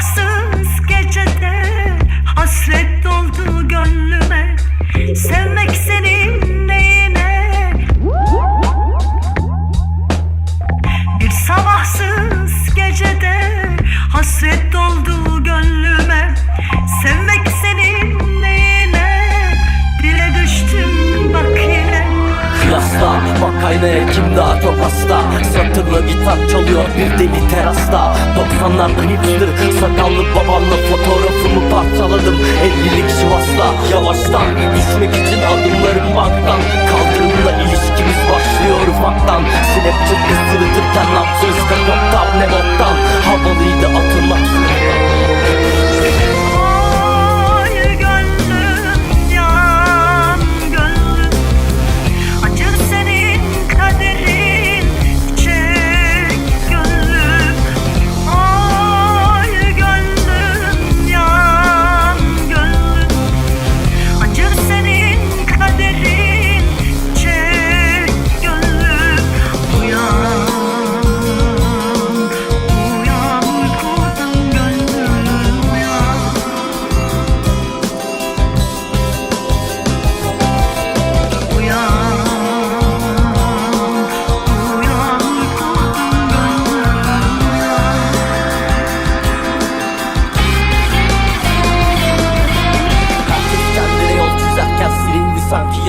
Sabahsız gecede hasret doldu gönlüme. Sev hasta. Satırla gitar çalıyor bir deli terasta. 90'larda hipster sakallı babamla fotoğrafımı parçaladım. 50'lik Sivas'ta Yavaştan düşmek için adımlarım banktan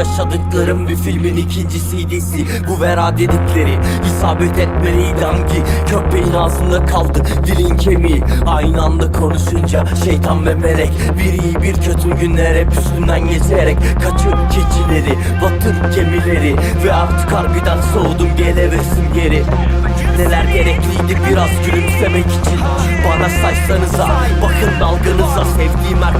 yaşadıklarım bir filmin ikinci CD'si Bu vera dedikleri isabet etmeliydi hangi köpeğin ağzında kaldı dilin kemiği. Aynı anda konuşunca şeytan ve melek Bir iyi bir kötü günler hep üstünden geçerek Kaçır keçileri batır gemileri Ve artık harbiden soğudum geleversin geri Neler gerekliydi biraz gülümsemek için. Bana saysanıza bakın dalganıza Sevdiğim her